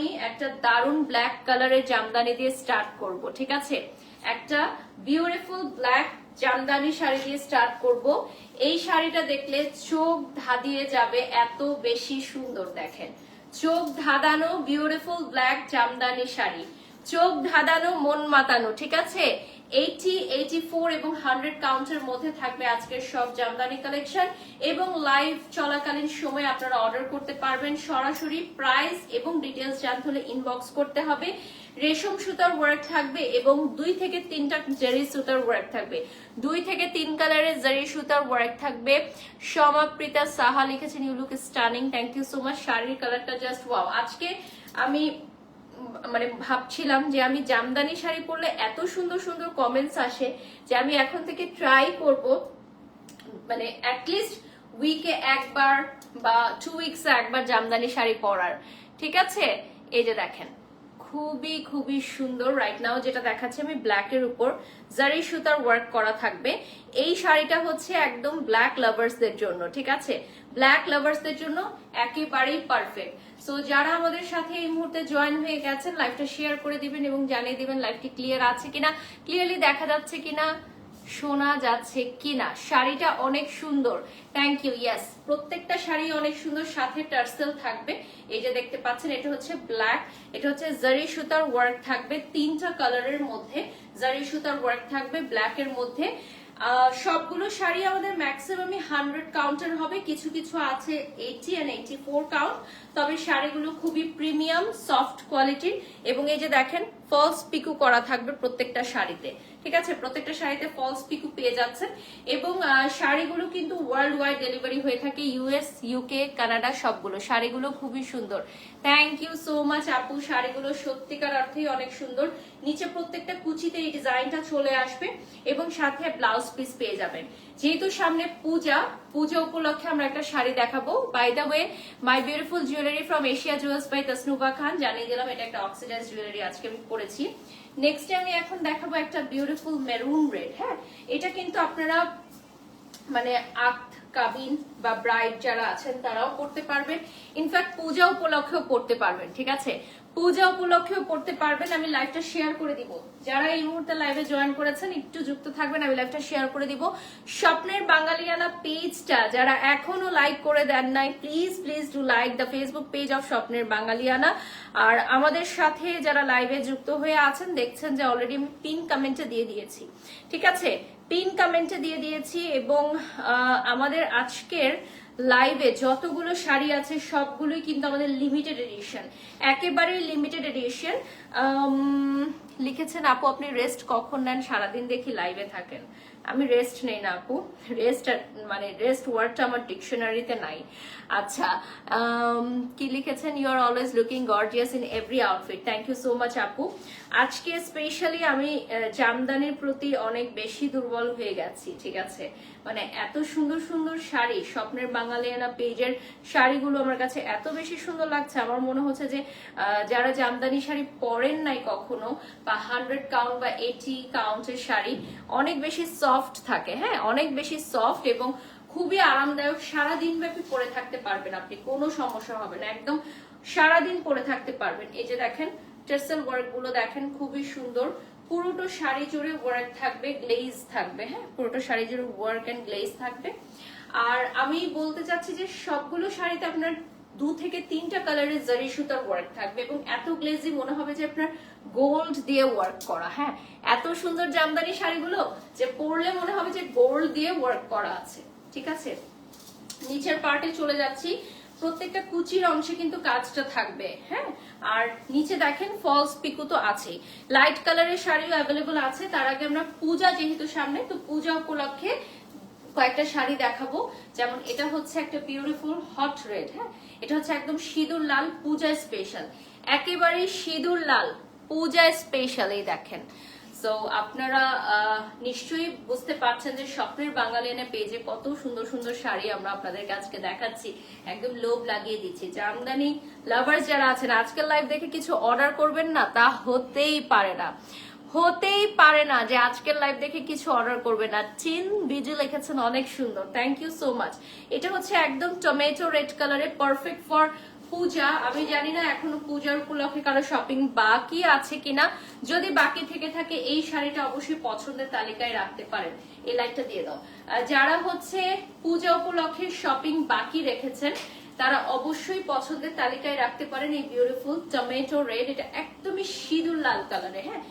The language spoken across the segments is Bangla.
আমি একটা দারুণ ব্ল্যাক কালারের জামদানি দিয়ে স্টার্ট করব, ঠিক আছে? একটা বিউটিফুল ব্ল্যাক জামদানি শাড়ি দিয়ে স্টার্ট করব। এই শাড়িটা দেখলে চোখ ধাঁধিয়ে যাবে, এত বেশি সুন্দর দেখেন। চোখ ধাঁধানো বিউটিফুল ব্ল্যাক জামদানি শাড়ি। চোখ ধাঁধানো, মন মাতানো, ঠিক আছে? এইটি এইটি ফোর এবং হান্ড্রেড কাউন্টের মধ্যে থাকবে আজকের সব জামদানি কালেকশন এবং লাইভ চলাকালীন সময় আপনারা অর্ডার করতে পারবেন। সরাসরি প্রাইস এবং ডিটেলস জানতে হলে ইনবক্স করতে হবে। রেশম সুতার ওয়ার্ক থাকবে এবং দুই থেকে তিনটা জেরি সুতার ওয়ার্ক থাকবে। দুই থেকে তিন কালারের জারি সুতার ওয়ার্ক থাকবে। সমাপ্রিতা সাহা লিখেছেন you look stunning thank you so much শাড়ির কালারটা জাস্ট ওয়াও আজকে আমি মানে ভাবছিলাম যে আমি জামদানি শাড়ি পরলে এত সুন্দর সুন্দর কমেন্টস আসে যে আমি এখন থেকে ট্রাই করব মানে অ্যাটলিস্ট উইকে একবার বা টু উইকস একবার জামদানি শাড়ি পরার। ঠিক আছে? এই যে দেখেন, খুবই খুবই সুন্দর। রাইট নাও যেটা দেখাচ্ছে আমি ব্ল্যাকের উপর। জারি সুতার ওয়ার্ক করা থাকবে। এই শাড়িটা হচ্ছে একদম ব্ল্যাক লাভার্সদের জন্য, ঠিক আছে? ব্ল্যাক লাভার্সদের জন্য একেবারেই পারফেক্ট সো যারা আমাদের সাথে এই মুহূর্তে জয়েন হয়ে গেছেন লাইভটা শেয়ার করে দিবেন এবং জানিয়ে দিবেন লাইভটি ক্লিয়ার আছে কিনা ক্লিয়ারলি দেখা যাচ্ছে কিনা, শোনা যাচ্ছে কিনা। শাড়িটা অনেক সুন্দর। থ্যাংক ইউ ইয়েস প্রত্যেকটা শাড়ি অনেক সুন্দর, সাথে টার্সেল থাকবে। এই যে দেখতে পাচ্ছেন, এটা হচ্ছে ব্ল্যাক এটা হচ্ছে জারি সুতার ওয়ার্ক থাকবে। তিনটা কালারের মধ্যে জারি সুতার ওয়ার্ক থাকবে ব্ল্যাক এর মধ্যে। সবগুলো শাড়ি আমাদের ম্যাক্সিমামই হান্ড্রেড কাউন্টার হবে। কিছু কিছু আছে eighty and eighty four count তবে শাড়িগুলো খুবই প্রিমিয়াম সফট কোয়ালিটির এবং এই যে দেখেন ফলস পিকু করা থাকবে প্রত্যেকটা শাড়িতে। ঠিক আছে? প্রত্যেকটা শাড়িতে ফলস পিকু পেয়ে যাচ্ছেন। এবং শাড়িগুলো কিন্তু ওয়ার্ল্ড ওয়াইড ডেলিভারি হয়ে থাকে ইউএস ইউকে কানাডা সবগুলো। শাড়িগুলো খুবই সুন্দর। থ্যাংক ইউ সো মাচ আপু। শাড়িগুলো সত্যিকার অর্থেই অনেক সুন্দর। নিচে প্রত্যেকটা কুচিতে এই ডিজাইনটা চলে আসবে এবং সাথে ব্লাউজ পিস পেয়ে যাবেন। যেহেতু সামনে পূজা পূজা উপলক্ষে আমরা একটা শাড়ি দেখাবো। By the way my beautiful jewellery from Asia jewels by Tasnuba Khan জানিয়ে দিলাম, এটা একটা অক্সিডাইজ জুয়েলারি আজকে আমি পরেছি। নেক্সট আমি এখন দেখাবো একটা বিউটিফুল মেরুন রেড হ্যাঁ? এটা কিন্তু আপনারা মানে আখ কাবিন বা ব্রাইড যারা আছেন, তারাও করতে পারবেন। ইনফ্যাক্ট পূজা উপলক্ষেও করতে পারবেন, ঠিক আছে? পূজা উপলক্ষেও পড়তে পারবেন, আমি লাইভটা শেয়ার করে দিব। যারা এই মুহূর্তে লাইভে জয়েন করেছেন, একটু যুক্ত থাকবেন, আমি লাইভটা শেয়ার করে দিব। স্বপ্নের বাঙালিয়ানা পেজটা যারা এখনও লাইক করে দেন নাই please please do like the Facebook page of Swapner Bangaliana. আর আমাদের সাথে যারা লাইভে যুক্ত হয়ে আছেন, দেখছেন যে অলরেডি আমি পিন কমেন্টে দিয়ে দিয়েছি। ঠিক আছে? পিন কমেন্টে দিয়ে দিয়েছি এবং আমাদের আজকের লাইভে যতগুলো শাড়ি আছে, সবগুলোই কিন্তু আমাদের লিমিটেড এডিশন একেবারেই লিমিটেড এডিশন লিখেছেন, আপু, আপনি রেস্ট কখন নেন? সারাদিন দেখি লাইভে থাকেন। আমি রেস্ট নেই না আপু। রেস্ট মানে রেস্ট ওয়ার্ডটা আমার ডিকশনারিতে নাই। আচ্ছা কি লিখেছেন? You are always looking gorgeous in every outfit thank you so much আপু। আজকে স্পেশালি আমি জামদানির প্রতি অনেক বেশি দুর্বল হয়ে গেছি, ঠিক আছে? মানে এত সুন্দর সুন্দর শাড়ি, স্বপ্নের বাঙালিয়ানা পেজের শাড়িগুলো আমার কাছে এত বেশি সুন্দর লাগছে। আমার মনে হচ্ছে যে যারা জামদানি শাড়ি পরেন নাই কখনো, বা হান্ড্রেড কাউন্ট বা এইটি কাউন্টের শাড়ি, অনেক বেশি সফট থাকে হ্যাঁ? অনেক বেশি সফট এবং খুবই আরামদায়ক সারাদিন ব্যাপী পরে থাকতে পারবেন আপনি, কোনো সমস্যা হবে না। একদম সারাদিন পরে থাকতে পারবেন। এই যে দেখেন টেসেল ওয়ার্কগুলো দেখেন, খুবই সুন্দর। পুরোটো শাড়ি জুড়ে ওয়ার্ক থাকবে গ্লেজ থাকবে হ্যাঁ? পুরোটো শাড়ি জুড়ে ওয়ার্ক এন্ড গ্লেজ থাকবে। আর আমি বলতে চাচ্ছি যে সবগুলো শাড়িতে আপনার দু থেকে তিনটা কালারের জারি সুতার ওয়ার্ক থাকবে এবং এত গ্লেজি মনে হবে যে আপনার গোল্ড দিয়ে ওয়ার্ক করা হ্যাঁ? এত সুন্দর জামদানি শাড়িগুলো যে পরলে মনে হবে যে গোল্ড দিয়ে ওয়ার্ক করা আছে, ঠিক আছে? নিচের পার্টে চলে যাচ্ছি। প্রত্যেকটা কুচির অংশে কিন্তু কাজটা থাকবে হ্যাঁ? আর নিচে দেখেন ফলস পিকু তো আছে লাইট কালারের শাড়িও অ্যাভেলেবল আছে। তার আগে আমরা পূজা যেহেতু সামনে, তো পূজা উপলক্ষে কয়েকটা শাড়ি দেখাবো। যেমন এটা হচ্ছে একটা বিউটিফুল হট রেড হ্যাঁ? এটা হচ্ছে একদম সিঁদুর লাল পূজা স্পেশাল একেবারে সিঁদুর লাল পূজা স্পেশাল এই দেখেন। সো আপনারা নিশ্চয়ই বুঝতে পারছেন যে স্বপ্নের বাঙালিয়ানা পেজে কত সুন্দর সুন্দর শাড়ি আমরা আপনাদের কাছকে দেখাচ্ছি। একদম লোভ লাগিয়ে দিচ্ছি। জামদানি লাভার্স যারা আছেন, আজকের লাইভ দেখে কিছু অর্ডার করবেন না, তা হতেই পারে না। হতেই পারে না যে আজকের লাইভ দেখে কিছু অর্ডার করবে না। চিন বিজু লিখেছেন, অনেক সুন্দর। থ্যাংক ইউ সো মাচ এটা হচ্ছে একদম টমেটো রেড কালারে পারফেক্ট ফর পূজা। আমি জানি না এখনও পূজার উপলক্ষে কারও শপিং বাকি আছে কিনা। যদি বাকি থেকে থাকে, এই শাড়িটা অবশ্যই পছন্দের তালিকায় রাখতে পারেন। এই লাইটটা দিয়ে দাও। যারা হচ্ছে পূজা উপলক্ষে শপিং বাকি রেখেছেন, তারা অবশ্যই পছন্দের তালিকায় রাখতে পারেন এই বিউটিফুল টমেটো রেড এটা একদমই সিঁদুর লাল কালারে হ্যাঁ?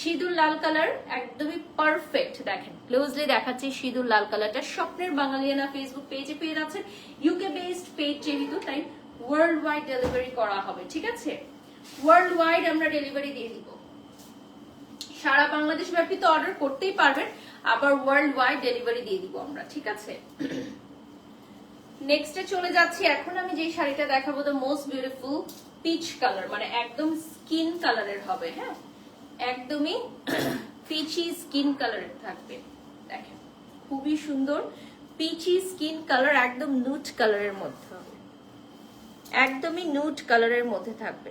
সিঁদুর লাল কালার একদমই পারফেক্ট দেখেন। ক্লোজলি দেখাচ্ছি সিঁদুর লাল কালারটা। স্বপ্নের বাঙালিয়ানা ফেসবুক পেজে পেয়ে যাচ্ছেন ইউকে বেসড পেজ যেহেতু, তাই ওয়ার্ল্ড ওয়াইড ডেলিভারি করা হবে, ঠিক আছে? ওয়ার্ল্ড ওয়াইড আমরা ডেলিভারি দিয়ে দিব। সারা বাংলাদেশ ব্যাপী তো অর্ডার করতেই পারবেন, আবার ওয়ার্ল্ড ওয়াইড ডেলিভারি দিয়ে দিব আমরা, ঠিক আছে? নেক্সটে চলে যাচ্ছি। এখন আমি যে শাড়িটা দেখাবো the most beautiful peach colour মানে একদম স্কিন কালারের হবে হ্যাঁ? একদমই পিচি স্কিন কালারের থাকবে। দেখেন, খুবই সুন্দর পিচি স্কিন কালার একদম নুট কালারের মধ্যে একদমই নুট কালারের মধ্যে থাকবে।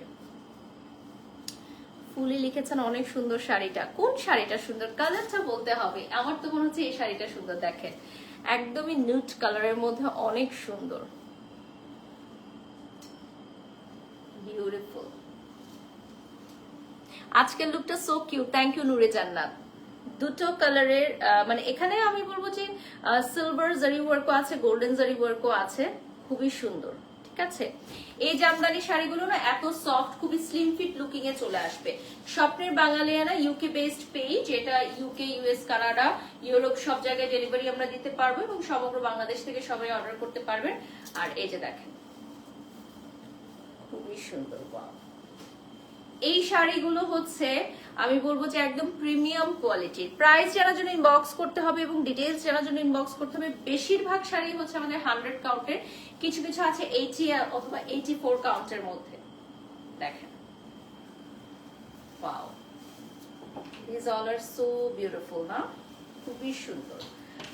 ফুলি লিখেছেন অনেক সুন্দর শাড়িটা। কোন শাড়িটা সুন্দর? কালারটা বলতে হবে। আমার তো মনে হচ্ছে এই শাড়িটা সুন্দর, দেখেন। একদমই নুট কালারের মধ্যে অনেক সুন্দর। বিউটিফুল আজকের লুকটা সো কিউট থ্যাংক ইউ নুরে জান্নাত দুটো কালারের মানে এখানে আমি বলব যে সিলভার জারি ওয়ার্কও আছে গোল্ডেন জারি ওয়ার্কও আছে। খুবই সুন্দর, ঠিক আছে? এই জামদানি শাড়িগুলো না এত সফট খুবই স্লিম ফিট লুকিং এ চলে আসবে। Swapner Bangaliana UK based page এটা ইউকে ইউএস কানাডা ইউরোপ সব জায়গায় ডেলিভারি আমরা দিতে পারব এবং সমগ্র বাংলাদেশ থেকে সবাই অর্ডার করতে পারবেন। আর এই যে দেখেন, খুবই সুন্দর, wow. এই শাড়িগুলো হচ্ছে, আমি বলব যে একদম প্রিমিয়াম কোয়ালিটির প্রাইস জানার জন্য ইনবক্স করতে হবে এবং ডিটেলস জানার জন্য ইনবক্স করতে হবে, বেশিরভাগ শাড়ি হচ্ছে আমাদের হান্ড্রেড কাউন্টের কিছু কিছু আছে এইটি অথবা এইটি ফোর কাউন্টের মধ্যে। দেখেন। Wow this all are so beautiful না? খুবই সুন্দর।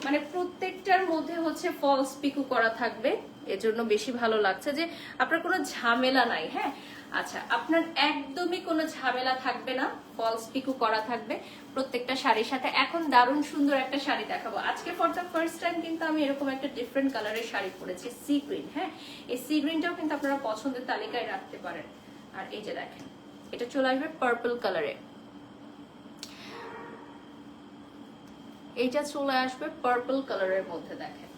মানে প্রত্যেকটার মধ্যে হচ্ছে ফলস পিকু করা থাকবে। এজন্য বেশি ভালো লাগছে যে আপনার কোনো ঝামেলা নাই হ্যাঁ? আচ্ছা আপনার একদমই কোনো ঝামেলা থাকবে না ফলস পিকু করা থাকবে। প্রত্যেকটা শাড়ির সাথে এখন দারুণ সুন্দর একটা শাড়ি দেখাবো। আজকে ফর দ্য ফার্স্ট টাইম কিন্তু আমি এরকম একটা ডিফারেন্ট কালারের শাড়ি পরেছি সি গ্রিন হ্যাঁ? এই সি গ্রিনটাও কিন্তু আপনারা পছন্দের তালিকায় রাখতে পারেন। আর এই যে দেখেন, এটা চলে আসবে পার্পল কালারে এইটা চলে আসবে পার্পল কালারের মধ্যে, দেখেন।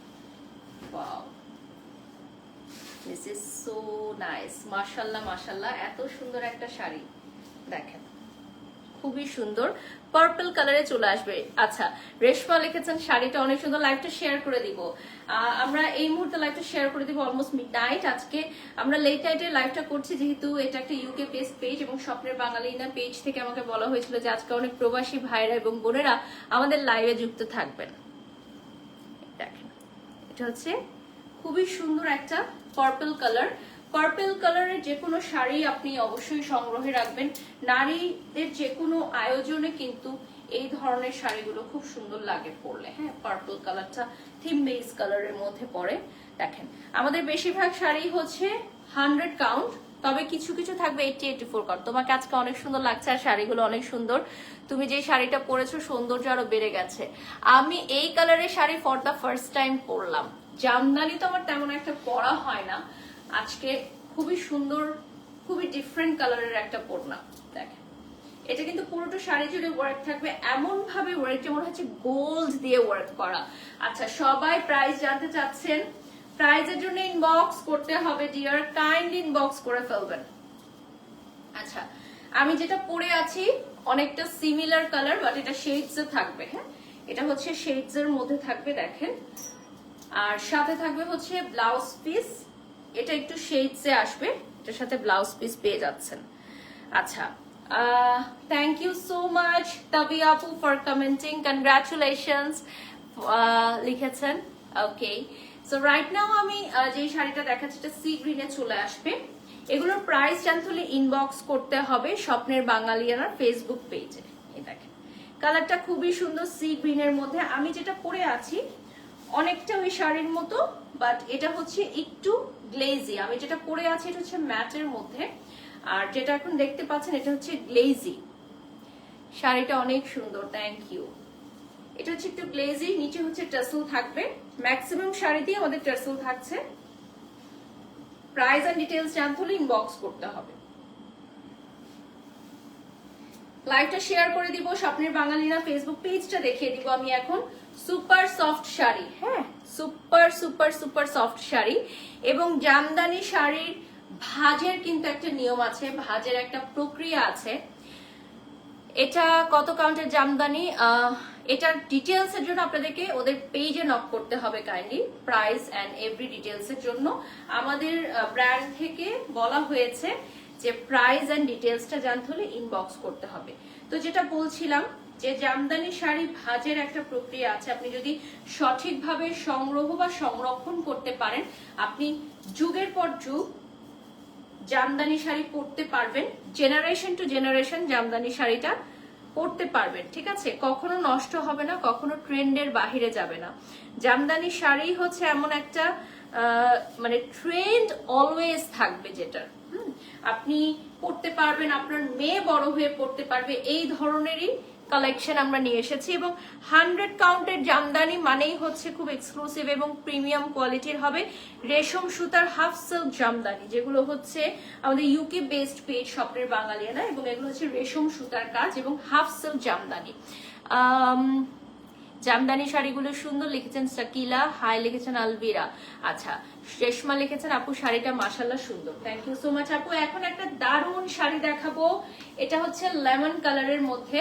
দিস ইজ সো নাইস মাশাল্লাহ, এত সুন্দর একটা শাড়ি। দেখেন। খুবই সুন্দর। পার্পল কালারে চলে আসবে। আচ্ছা রেশমা লিখেছেন, শাড়িটা অনেক সুন্দর। লাইভটা শেয়ার করে দিব। আমরা এই মুহূর্তে লাইভটা শেয়ার করে দিব অলমোস্ট মিড নাইট আজকে আমরা লেট নাইটে লাইভটা করছি, যেহেতু এটা একটা ইউকে পেজ পেজ এবং স্বপ্নের বাঙালিনা পেজ থেকে আমাকে বলা হয়েছিল যে আজকে অনেক প্রবাসী ভাইরা এবং বোনেরা আমাদের লাইভে যুক্ত থাকবেন। দেখেন, এটা হচ্ছে খুবই সুন্দর একটা পার্পল কালার পার্পল কালারের যে কোনো শাড়ি আপনি অবশ্যই সংগ্রহে রাখবেন। নারীদের যে কোনো আয়োজনে কিন্তু এই ধরনের শাড়িগুলো খুব সুন্দর লাগে পরলে। হ্যাঁ পার্পল কালারটা থিম বেস কালারের মধ্যে পড়ে দেখেন, আমাদের বেশিরভাগ শাড়ি হচ্ছে হান্ড্রেড কাউন্ট তবে কিছু কিছু থাকবে এইটি এইটি ফোর কাউন্ট তোমাকে আজকে অনেক সুন্দর লাগছে আর শাড়িগুলো অনেক সুন্দর। তুমি যে শাড়িটা পরেছো, সৌন্দর্য আরও বেড়ে গেছে। আমি এই কালারের sari for the first time পরলাম। জামদানি তো আমার তেমন একটা পরা হয় না। আজকে খুবই সুন্দর, খুবই ডিফারেন্ট কালারের একটা পরলাম দেখেন এটা কিন্তু পুরোটা শাড়ি জুড়ে ওয়ার্ক থাকবে এমন ভাবে ওয়ার্কটা মনে হচ্ছে গোল্ড দিয়ে ওয়ার্ক করা। আচ্ছা সবাই প্রাইস জানতে চাচ্ছেন প্রাইজের জন্য ইনবক্স করতে হবে ডিয়ার কাইন্ড ইনবক্স করে ফেলবেন। আচ্ছা আমি যেটা পরে আছি, অনেকটা সিমিলার কালার বাট এটা শেডস থাকবে হ্যাঁ? এটা হচ্ছে শেডস এর মধ্যে থাকবে, দেখেন। আর সাথে থাকবে হচ্ছে ব্লাউজ পিস এটা একটু শেডস আসবে। এটার সাথে ব্লাউজ পিস পেয়ে যাচ্ছেন। আচ্ছা থ্যাংক ইউ সো মাচ তাবি আপু ফর কমেন্টিং কনগ্রাচুলেশনস লিখেছেন। ওকে সো রাইট নাও আমি যে শাড়িটা দেখাচ্ছি, এটা সি গ্রিনে চলে আসবে। এগুলোর প্রাইস জানতে হলে ইনবক্স করতে হবে স্বপ্নের বাঙালিয়ানার ফেসবুক পেজে এই দেখেন কালারটা খুবই সুন্দর সি গ্রিনের মধ্যে। আমি যেটা পরে আছি অনেকটা ওই শাড়ির মতো বাট এটা হচ্ছে একটু গ্লেজি আমি যেটা পরে আছি, এটা হচ্ছে ম্যাটের মধ্যে। আর যেটা এখন দেখতে পাচ্ছেন, এটা হচ্ছে গ্লেজি শাড়িটা অনেক সুন্দর থ্যাংক ইউ এটা হচ্ছে একটু গ্লেজি নিচে হচ্ছে টাসেল থাকবে। ম্যাক্সিমাম শাড়িতেই আমাদের টাসেল থাকছে। প্রাইস এন্ড ডিটেলস জানতে হলে ইনবক্স করতে হবে। লাইভটা শেয়ার করে দিব, স্বপ্নের বাঙালিরা ফেসবুক পেজটা দেখিয়ে দিব আমি এখন। সুপার সফট শাড়ি হ্যাঁ? Super super super soft sari এবং জামদানি শাড়ির ভাজের কিন্তু একটা নিয়ম আছে, ভাজের একটা প্রক্রিয়া আছে। এটা কত কাউন্টের জামদানি? এটার ডিটেলস এর জন্য আপনাদেরকে ওদের পেজে নক করতে হবে kindly price and every details এর জন্য। আমাদের ব্র্যান্ড থেকে বলা হয়েছে যে প্রাইস এন্ড ডিটেলসটা জানতে হলে ইনবক্স করতে হবে। তো যেটা বলছিলাম যে জামদানি শাড়ি ভাজের একটা প্রক্রিয়া আছে, আপনি যদি সঠিকভাবে সংগ্রহ বা সংরক্ষণ করতে পারেন, আপনি যুগের পর যুগ জামদানি শাড়ি পরতে পারবেন জেনারেশন টু জেনারেশন জামদানি শাড়িটা পরতে পারবেন, ঠিক আছে? কখনো নষ্ট হবে না, কখনো ট্রেন্ডের বাহিরে যাবে না। জামদানি শাড়ি হচ্ছে এমন একটা মানে ট্রেন্ড অলওয়েজ থাকবে যেটা আপনি পড়তে পারবেন, আপনার মেয়ে বড় হয়ে পড়তে পারবে, এই ধরনেরই কালেকশন আমরা নিয়ে এসেছি এবং হান্ড্রেড কাউন্টের জামদানি মানেই হচ্ছে খুব এক্সক্লুসিভ এবং প্রিমিয়াম কোয়ালিটির হবে রেশম সুতার হাফ সিল্ক জামদানি, যেগুলো হচ্ছে আমাদের ইউকে বেসড পেজ স্বপ্নের বাঙালিয়ানা এবং এগুলো হচ্ছে রেশম সুতার কাজ এবং হাফ সিল্ক জামদানি। জামদানি শাড়িগুলো সুন্দর লিখেছেন সাকিলা, হাই লিখেছেন আলবিরা। আচ্ছা রেশমা লিখেছেন, আপু, শাড়িটা মাসাল্লাহ সুন্দর। থ্যাংক ইউ সো মাচ আপু। এখন একটা দারুণ শাড়ি দেখাবো। এটা হচ্ছে লেমন কালারের মধ্যে।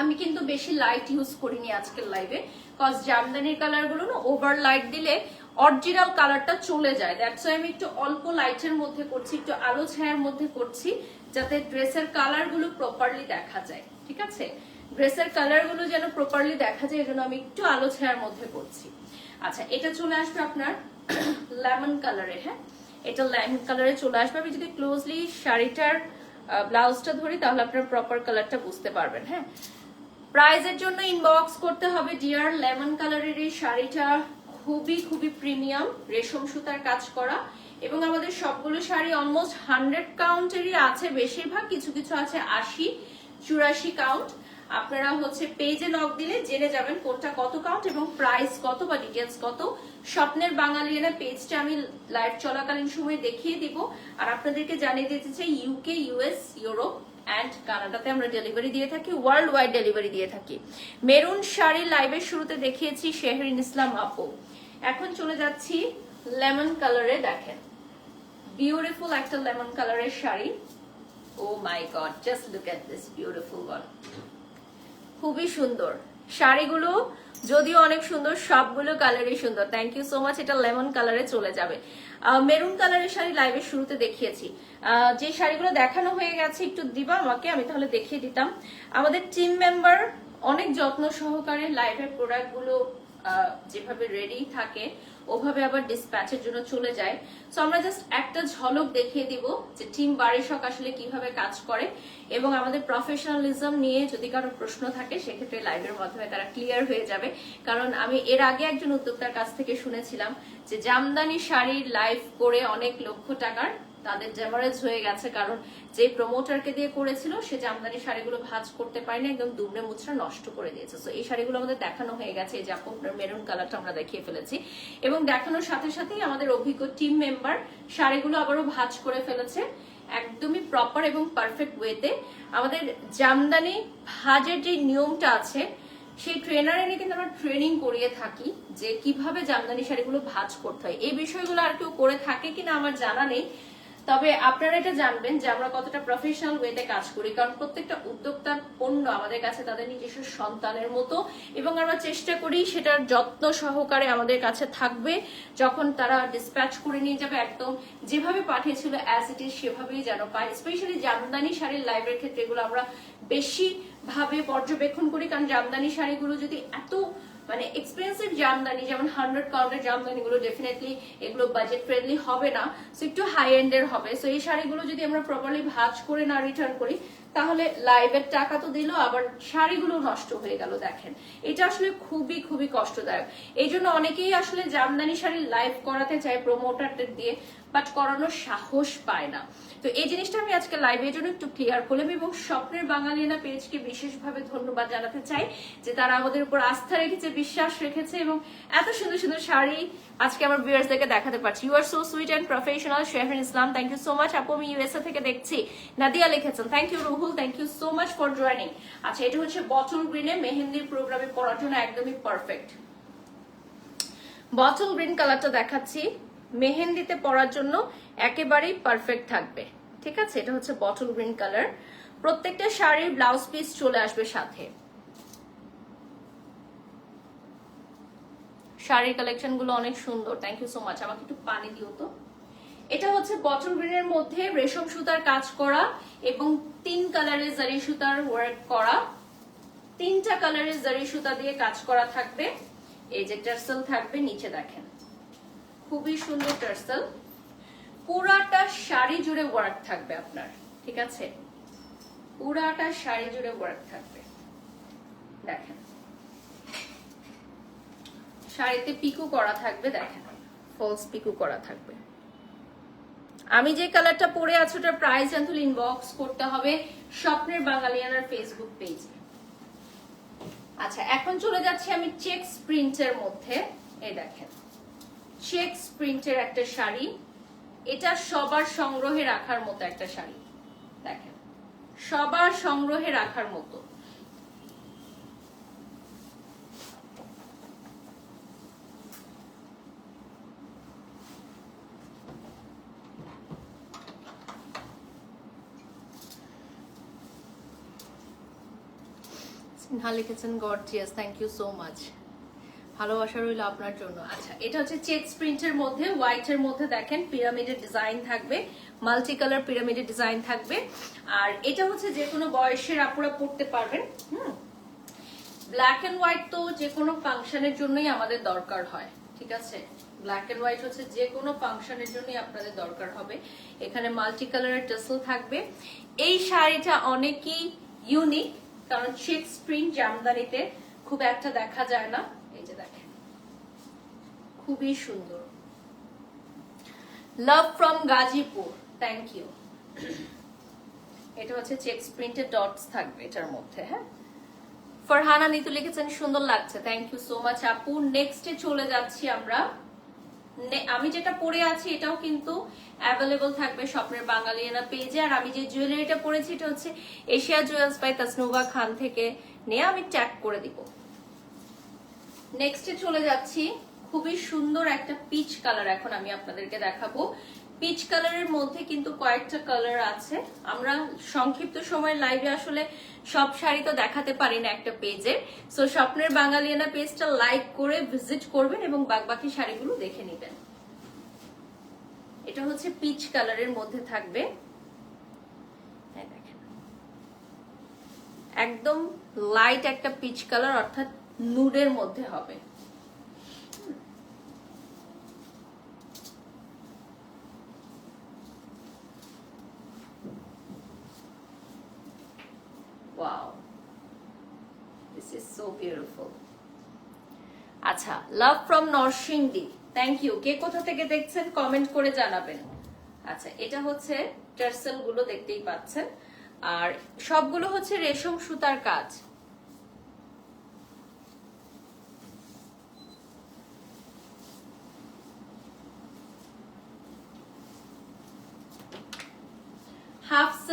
আমি কিন্তু বেশি লাইট ইউজ করিনি আজকের লাইভে কজ জামদানির কালারগুলো না ওভার লাইট দিলে অরিজিনাল কালারটা চলে যায়। দ্যাটস আমি একটু অল্প লাইটের মধ্যে করছি, একটু আলো ছায়ার মধ্যে করছি, যাতে ড্রেসের কালারগুলো প্রপারলি দেখা যায়, ঠিক আছে? ড্রেসের কালারগুলো যেন প্রপারলি দেখা যায়, এজন্য আমি একটু আলো ছায়ার মধ্যে করছি। আচ্ছা এটা চলে আসবে আপনার লেমন কালারে হ্যাঁ? এটা লেমন কালারে চলে আসবে। আমি যদি ক্লোজলি শাড়িটার ব্লাউজটা ধরি, তাহলে আপনার প্রপার কালারটা বুঝতে পারবেন হ্যাঁ? প্রাইজের জন্য ইনবক্স করতে হবে। ডিয়ার লেমন কালারের এই শাড়িটা খুবই খুবই প্রিমিয়াম রেশম সুতার কাজ করা। এবং আমাদের সবগুলো শাড়ি অলমোস্ট হান্ড্রেড কাউন্টেরই আছে। বেশিরভাগ কিছু কিছু আছে আশি, চুরাশি কাউন্ট আপনারা হচ্ছে পেজে নক দিলে জেনে যাবেন কোনটা কত কাউন্ট এবং প্রাইস কত বা ডিটেলস কত। স্বপ্নের বাঙালিয়ানা পেজটা আমি লাইভ চলাকালীন সময় দেখিয়ে দিব। আর আপনাদেরকে জানিয়ে দিতে চাই ইউকে ইউএস ইউরোপ অ্যান্ড কানাডাতে আমরা ডেলিভারি দিয়ে থাকি ওয়ার্ল্ড ওয়াইড ডেলিভারি দিয়ে থাকি। মেরুন শাড়ি লাইভের শুরুতে দেখিয়েছি শেহরিন ইসলাম আপু। এখন চলে যাচ্ছি লেমন কালারে দেখেন। বিউটিফুল একটা লেমন কালারের sari. Oh my god just look at this beautiful one খুবই সুন্দর। শাড়িগুলো যদিও অনেক সুন্দর, সবগুলো কালারই সুন্দর। থ্যাংক ইউ সো মাচ এটা লেমন কালারে চলে যাবে। মেরুন কালারের শাড়ি লাইভের শুরুতে দেখিয়েছি। যে শাড়িগুলো দেখানো হয়ে গেছে, একটু দিবা আমাকে, আমি তাহলে দেখিয়ে দিতাম। আমাদের টিম মেম্বার অনেক যত্ন সহকারে লাইভের প্রোডাক্টগুলো যেভাবে রেডি থাকে, ওভাবে আবার ডিসপ্যাচের জন্য চলে যায়। সো আমরা জাস্ট একটা ঝলক দেখিয়ে দিব যে টিম বারিশক আসলে কীভাবে কাজ করে এবং আমাদের প্রফেশনালিজম নিয়ে যদি কারও প্রশ্ন থাকে, সেক্ষেত্রে লাইভের মাধ্যমে তারা ক্লিয়ার হয়ে যাবে। কারণ আমি এর আগে একজন উদ্যোক্তার কাছ থেকে শুনেছিলাম যে জামদানি শাড়ির লাইভ করে অনেক লক্ষ টাকার তাদের ড্যামারেজ হয়ে গেছে, কারণ যে প্রমোটারকে দিয়ে করেছিল, সে জামদানি শাড়িগুলো ভাজ করতে পারেনি, একদম দুমড়ে মুচড়া নষ্ট করে দিয়েছে। তো এই শাড়িগুলো আমাদের দেখানো হয়ে গেছে, এই যে আপনার মেরুন কালারটা আমরা দেখিয়ে ফেলেছি। এবং দেখানোর সাথে সাথেই আমাদের অভিজ্ঞ টিম মেম্বার শাড়িগুলো আবারও ভাজ করে ফেলেছে, একদমই প্রপার এবং পারফেক্ট ওয়েতে আমাদের জামদানি ভাজের যে নিয়মটা আছে, সেই ট্রেনার এনে কিন্তু আমরা ট্রেনিং করিয়ে থাকি, যে কীভাবে জামদানি শাড়িগুলো ভাঁজ করতে হয়। এই বিষয়গুলো আর কেউ করে থাকে কিনা আমার জানা নেই তবে আপনারা এটা জানবেন যে আমরা কতটা প্রফেশনাল ওয়েতে কাজ করি, কারণ প্রত্যেকটা উদ্যোক্তার পণ্য আমাদের কাছে তাদের নিজস্ব সন্তানের মতো এবং আমরা চেষ্টা করি সেটার যত্ন সহকারে আমাদের কাছে থাকবে। যখন তারা ডিসপ্যাচ করে নিয়ে যাবে একদম যেভাবে পাঠিয়েছিল অ্যাজ ইট ইজ সেভাবেই যেন পায়। স্পেশালি জামদানি শাড়ির লাইভের ক্ষেত্রে এগুলো আমরা বেশি ভাবে পর্যবেক্ষণ করি, কারণ জামদানি শাড়িগুলো যদি এত মানে এক্সপেন্সিভ জামদানি, যেমন হান্ড্রেড কাউন্টের জামদানি গুলো ডেফিনেটলি এগুলো বাজেট ফ্রেন্ডলি হবে না। সো একটু হাই এন্ডের হবে। সো এই শাড়িগুলো যদি আমরা প্রপারলি ভাজ করে না রিটার্ন করি, তাহলে লাইভের টাকা তো দিল, আবার শাড়িগুলো নষ্ট হয়ে গেল, দেখেন। এটা আসলে খুবই খুবই কষ্টদায়ক। এই জন্য অনেকেই আসলে জামদানি শাড়ি লাইভ করাতে চায় প্রমোটারদের দিয়ে। বাট করানোর সাহস পায় না। তো এই জিনিসটা আমি আজকে লাইভের জন্য একটু ক্লিয়ার করলাম এবং স্বপ্নের বাঙালিয়ানা পেজকে বিশেষভাবে ধন্যবাদ জানাতে চাই যে তারা আমাদের উপর আস্থা রেখেছে, বিশ্বাস রেখেছে এবং এত সুন্দর সুন্দর শাড়ি আজকে আমার ভিউয়ার্সদেরকে দেখাতে পারছি। You are so sweet and professional Shehrin Islam thank you so much আপু, আমি ইউএসএ থেকে দেখছি। নাদিয়া লিখেছেন thank you Ruhul thank you so much for joining আচ্ছা এটা হচ্ছে বটল গ্রিনে মেহেন্দির প্রোগ্রামে পড়ার জন্য একদমই পারফেক্ট বটল গ্রিন কালারটা দেখাচ্ছি। মেহেন্দিতে পরার জন্য একেবারেই পারফেক্ট থাকবে। ঠিক আছে? এটা হচ্ছে বটল গ্রিন কালার প্রত্যেকটা শাড়ির ব্লাউজ পিস চলে আসবে সাথে। শাড়ির কালেকশনগুলো অনেক সুন্দর। থ্যাংক ইউ সো মাচ আমাকে একটু পানি দিও তো। এটা হচ্ছে বটল গ্রিনের মধ্যে রেশম সুতার কাজ করা এবং তিন কালারের জারি সুতার ওয়ার্ক করা। তিনটা কালারের জারি সুতা দিয়ে কাজ করা থাকবে। এই যে টার্সেল থাকবে, নিচে দেখেন। খুবই সুন্দর টার্সেল। পুরাটা শাড়ি জুড়ে ওয়ার্ক থাকবে আপনার, ঠিক আছে? পুরাটা শাড়ি জুড়ে ওয়ার্ক থাকবে। দেখেন। শাড়িতে পিকু করা থাকবে, দেখেন। ফলস পিকু করা থাকবে। আমি যে কালারটা পরে আছি, ওটার প্রাইস জানতে ইনবক্স করতে হবে স্বপ্নের বাঙালিয়ানার ফেসবুক পেজে আচ্ছা এখন চলে যাচ্ছি আমি চেক্স প্রিন্টের মধ্যে। এই দেখেন। চেক্স প্রিন্টের একটা শাড়ি। এটা সবার সংগ্রহে রাখার মতো একটা শাড়ি। দেখেন, সবার সংগ্রহে রাখার মতো। সিনহা লিখেছেন gorgeous thank you so much ভালোবাসা রইল আপনার জন্য। আচ্ছা এটা হচ্ছে চেক প্রিন্টের মধ্যে হোয়াইট এর মধ্যে দেখেন পিরামিডের ডিজাইন থাকবে মাল্টি কালার পিরামিডের ডিজাইন থাকবে। আর এটা হচ্ছে যে কোনো বয়সের আপুরা পড়তে পারবেন, হুম? ব্ল্যাক এন্ড হোয়াইট তো যে কোনো ফাংশনের জন্যই আমাদের দরকার হয়, ঠিক আছে? ব্ল্যাক এন্ড হোয়াইট হচ্ছে যে কোনো ফাংশনের জন্যই আপনাদের দরকার হবে। এখানে মাল্টি কালারের টেসল থাকবে। এই শাড়িটা অনেকই ইউনিক কারণ চেক প্রিন্ট জামদানিতে খুব একটা দেখা যায় না। খুবই সুন্দর। Love from Gazipur thank you এটা হচ্ছে চেক্স প্রিন্টের ডটস থাকবে এটার মধ্যে হ্যাঁ? ফরহানা, নিতু লিখেছেন, সুন্দর লাগছে থ্যাংক ইউ সো মাচ আপু নেক্সটে চলে যাচ্ছি আমরা। আমি যেটা পরে আছি এটাও কিন্তু অ্যাভেলেবল থাকবে স্বপ্নের বাঙালিয়ানা পেজে আর আমি যে জুয়েলারিটা পরেছি এটা হচ্ছে Asia jewels by Tasnuba Khan থেকে। নিয়ে আমি ট্যাগ করে দিব। নেক্সটে চলে যাচ্ছি। খুবই সুন্দর একটা পিচ কালার এখন আমি আপনাদেরকে দেখাবো। পিচ কালারের মধ্যে কিন্তু কয়েকটা কালার আছে। আমরা সংক্ষিপ্ত সময় লাইভে আসলে সব শাড়ি তো দেখাতে পারি না একটা পেজে সো স্বপ্নের বাঙালিয়ানা পেজটা লাইক করে ভিজিট করবেন এবং বাকি শাড়িগুলো দেখে নেবেন। এটা হচ্ছে পিচ কালারের মধ্যে থাকবে। একদম লাইট একটা পিচ কালার অর্থাৎ নুডের মধ্যে হবে। Wow. This is so beautiful. আচ্ছা love from Narsingdi thank you কে কোথা থেকে দেখছেন কমেন্ট করে জানাবেন। আচ্ছা এটা হচ্ছে টার্সেলগুলো দেখতেই পাচ্ছেন। আর সবগুলো হচ্ছে রেশম সুতার কাজ।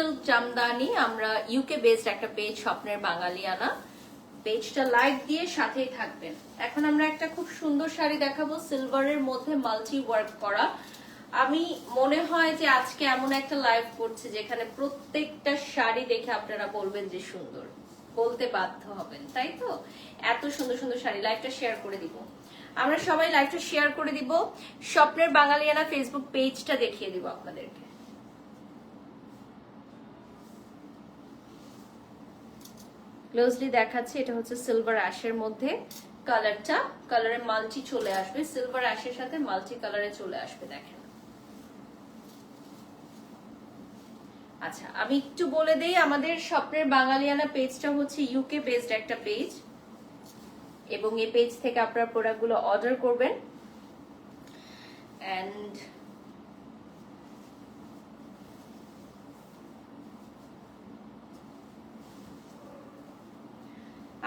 হাফ সিল্ক জামদানি আমরা ইউকে বেসড একটা পেজ স্বপ্নের বাঙালিয়ানা। পেজটা লাইক দিয়ে সাথেই থাকবেন। এখন আমরা একটা খুব সুন্দর শাড়ি দেখাবো সিলভারের মধ্যে মাল্টি ওয়ার্ক করা। আমি মনে হয় যে আজকে এমন একটা লাইভ করছে যেখানে প্রত্যেকটা শাড়ি দেখে আপনারা বলবেন যে সুন্দর। বলতে বাধ্য হবেন, তাই তো? এত সুন্দর সুন্দর শাড়ি লাইভটা শেয়ার করে দিব। আমরা সবাই লাইভটা শেয়ার করে দিব। স্বপ্নের বাঙালিয়ানা ফেসবুক পেজটা দেখিয়ে দিব আপনাদেরকে। ক্লোজলি দেখাচ্ছি, এটা হচ্ছে সিলভার অ্যাশের মধ্যে কালারটা কালারে মাল্টি চলে আসবে। সিলভার অ্যাশের সাথে মাল্টি কালারে চলে আসবে, দেখেন। আচ্ছা আমি একটু বলে দেই, আমাদের স্বপ্নের বাঙালিয়ানা পেজটা হচ্ছে ইউকে বেসড একটা পেজ এবং এই পেজ থেকে আপনার প্রোডাক্টগুলো অর্ডার করবেন। অ্যান্ড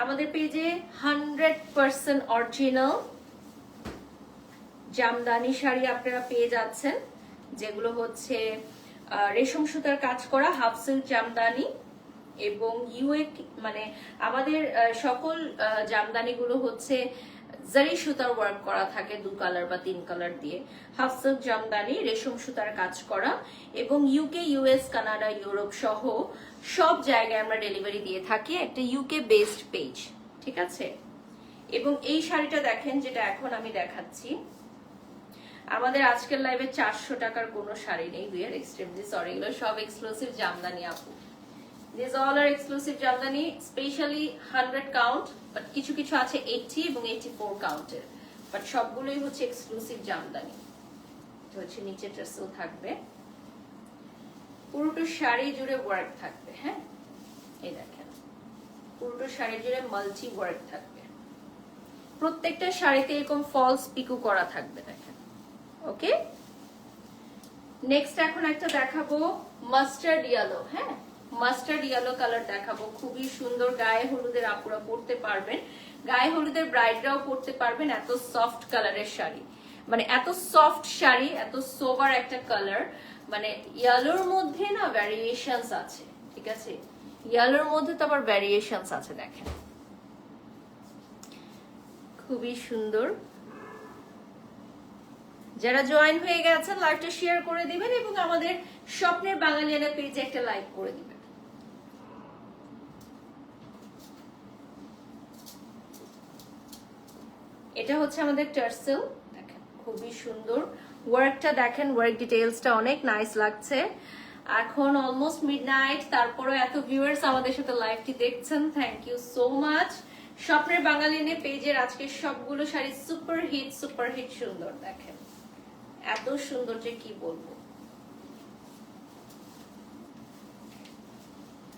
আমাদের পেজে hundred percent original jamdani sari আপনারা পেয়ে যাচ্ছেন, যেগুলো হচ্ছে রেশম সুতার কাজ করা হাফ সিল্ক জামদানি এবং ইউএ মানে আমাদের সকল জামদানিগুলো হচ্ছে জারি সুতার ওয়ার্ক করা থাকে দু কালার বা তিন কালার দিয়ে। হাফ সিল্ক জামদানি, রেশম সুতার কাজ করা এবং ইউকে ইউএস কানাডা ইউরোপ সহ সব জায়গায় আমরা ডেলিভারি দিয়ে থাকি একটা ইউকে বেসড পেজ ঠিক আছে? এবং এই শাড়িটা দেখেন যেটা এখন আমি দেখাচ্ছি। আমাদের আজকের লাইভে চারশো টাকার কোনো শাড়ি নেই আর এক্সট্রিমলি সরি এগুলো সব এক্সক্লুসিভ জামদানি আপু। This all are exclusive jamdani specially hundred count but কিছু কিছু আছে এইটি এবং এইটি ফোর কাউন্টের বাট সবগুলোই হচ্ছে এক্সক্লুসিভ জামদানি হচ্ছে নিচে ড্রেসও থাকবে। পুরোটো শাড়ি জুড়ে ওয়ার্ক থাকবে হ্যাঁ? এই দেখেন। পুরোটো শাড়ি জুড়ে মাল্টি ওয়ার্ক থাকবে। প্রত্যেকটা শাড়িতে এরকম ফলস পিকু করা থাকবে, দেখেন। ওকে নেক্সট এখন একটা দেখাবো মাস্টার্ড ইয়েলো হ্যাঁ? মাস্টার্ড ইয়েলো কালার দেখাবো। খুবই সুন্দর গায়ে হলুদের আপুরা পরতে পারবেন। গায়ে হলুদের ব্রাইডরাও পরতে পারবেন এত সফট কালারের শাড়ি। মানে এত সফট শাড়ি, এত সোবার একটা কালার মানে ইয়েলোর মধ্যে না ভ্যারিয়েশনস আছে, ঠিক আছে? ইয়েলোর মধ্যে তো আবার ভ্যারিয়েশনস আছে, দেখেন। খুবই সুন্দর। যারা জয়েন হয়ে গেছেন লাইভটা শেয়ার করে দিবেন এবং আমাদের স্বপ্নের বাঙালিয়ানা পেজে একটা লাইক করে দিবেন। এটা হচ্ছে আমাদের টার্সেল। দেখেন, খুবই সুন্দর। ওয়ার্কটা দেখেন ওয়ার্ক ডিটেইলসটা অনেক নাইস লাগছে। এখন অলমোস্ট মিডনাইট তারপরে এত ভিউয়ার্স আমাদের সাথে লাইভটি দেখছেন। থ্যাংক ইউ সো মাচ স্বপ্নের বাঙালিনে পেজের আজকে সবগুলো sari super hit super hit সুন্দর। দেখেন, এত সুন্দর যে কি বলব।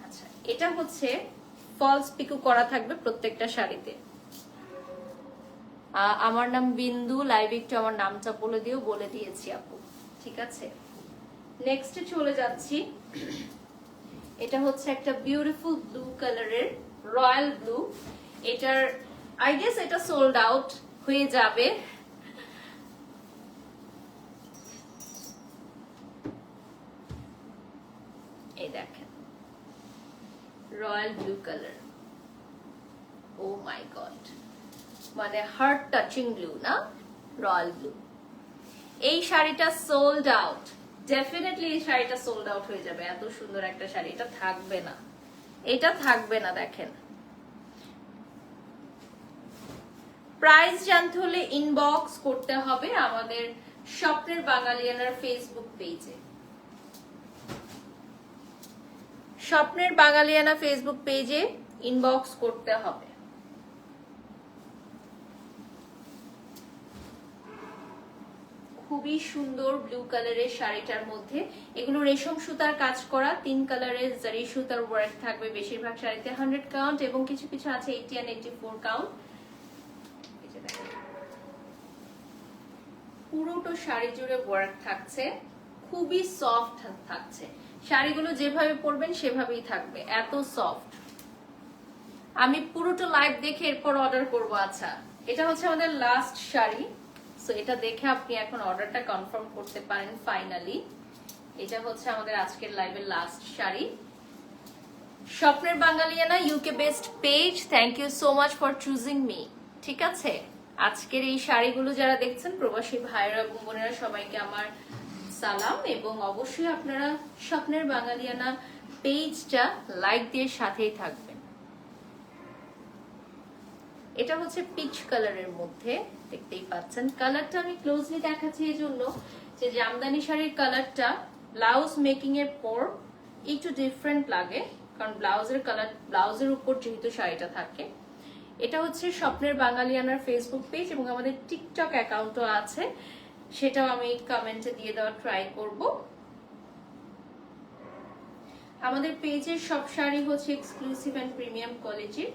আচ্ছা এটা হচ্ছে ফলস পিকু করা থাকবে প্রত্যেকটা শাড়িতে। আমার নাম বিন্দু লাইভ একটু আমার নামটা বলে দিও, বলে দিয়েছি আপু। ঠিক আছে? নেক্সটে চলে যাচ্ছি। এটা হচ্ছে একটা বিউটিফুল ব্লু কালারের রয়্যাল ব্লু এটার আই গেস এটা সোল্ড আউট হয়ে যাবে। এই দেখেন। Royal blue colour oh my god মানে হার্ট টাচিং ব্লু না? রয়্যাল ব্লু এই শাড়িটা সোল্ড আউট ডেফিনেটলি এই শাড়িটা সোল্ড আউট হয়ে যাবে। এত সুন্দর একটা শাড়ি। এটা থাকবে না। এটা থাকবে না, দেখেন। প্রাইস জানতে হলে ইনবক্স করতে হবে আমাদের স্বপ্নের বাঙালিয়ানার ফেসবুক পেজে স্বপ্নের বাঙালিয়ানা ফেসবুক পেজে ইনবক্স করতে হবে। খুবই সুন্দর ব্লু কালারের শাড়িটার মধ্যে। এগুলো রেশম সুতার কাজ করা, তিন কালারের জারি সুতার ওয়ার্ক থাকবে বেশিরভাগ শাড়িতে হান্ড্রেড কাউন্ট এবং কিছু কিছু আছে eighty and eighty four count পুরোটো sari জুড়ে ওয়ার্ক থাকছে, খুবই সফট থাকছে। শাড়িগুলো যেভাবে পরবেন সেভাবেই থাকবে, এত সফট আমি পুরোটা লাইভ দেখে এরপর অর্ডার করব আচ্ছা। এটা হচ্ছে আমাদের লাস্ট শাড়ি। সো এটা দেখে আপনি এখন অর্ডারটা কনফার্ম করতে পারেন ফাইনালি এটা হচ্ছে আমাদের আজকের লাইভের last sari. Swapner Bangaliana UK best page thank you so much for choosing me ঠিক আছে? আজকের এই শাড়িগুলো যারা দেখছেন, প্রবাসী ভাইরা এবং বোনেরা, সবাইকে আমার সালাম এবং অবশ্যই আপনারা স্বপ্নের বাঙালিয়ানা পেজটা লাইক দিয়ে সাথেই থাকবেন। এটা হচ্ছে পিচ কালারের মধ্যে, দেখতেই পাচ্ছেন। কালারটা আমি ক্লোজলি দেখাচ্ছি এই জন্য যে জামদানি শাড়ির কালারটা ব্লাউজ মেকিং এর পর একটু ডিফারেন্ট লাগে, কারণ ব্লাউজের কালার ব্লাউজের উপর যেহেতু শাড়িটা থাকে। এটা হচ্ছে স্বপ্নের বাঙালিয়ানার ফেসবুক পেজ এবং আমাদের টিকটক অ্যাকাউন্টও আছে। সেটাও আমি কমেন্টে দিয়ে দেওয়ার ট্রাই করব। আমাদের পেজের সব শাড়ি হচ্ছে এক্সক্লুসিভ অ্যান্ড প্রিমিয়াম কোয়ালিটির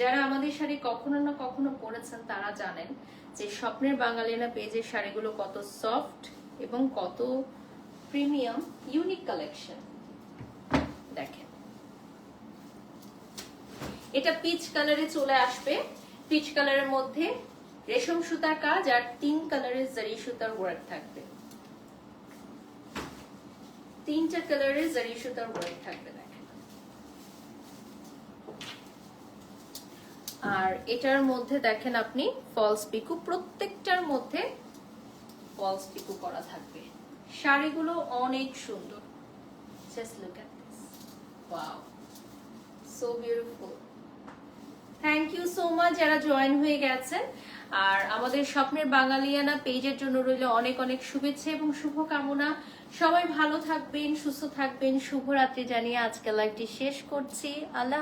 যারা আমাদের শাড়ি কখনো না কখনো পরেছেন, তারা জানেন যে স্বপ্নের বাঙালিয়ানা পেজের শাড়িগুলো কত সফট এবং কত প্রিমিয়াম, ইউনিক কালেকশন। দেখেন। এটা পিচ কালারে চলে আসবে। পিচ কালারের মধ্যে রেশম সুতার কাজ আর তিন কালারের জারি সুতার ওয়ার্ক থাকবে। তিনটা কালারের জারি সুতার ওয়ার্ক থাকবে দেখেন আর এটার মধ্যে দেখেন আপনি ফলস পিকু, প্রত্যেকটার মধ্যে ফলস পিকু করা থাকবে। শাড়িগুলো অনেক সুন্দর। Just look at this wow so beautiful thank you so much যারা জয়েন হয়ে গেছেন। আর আমাদের স্বপ্নের বাঙালিয়ানা পেজের জন্য রইল অনেক অনেক শুভেচ্ছা এবং শুভকামনা। সবাই ভালো থাকবেন, সুস্থ থাকবেন। শুভরাত্রি জানিয়ে আজকে লাইভটি শেষ করছি। আল্লাহ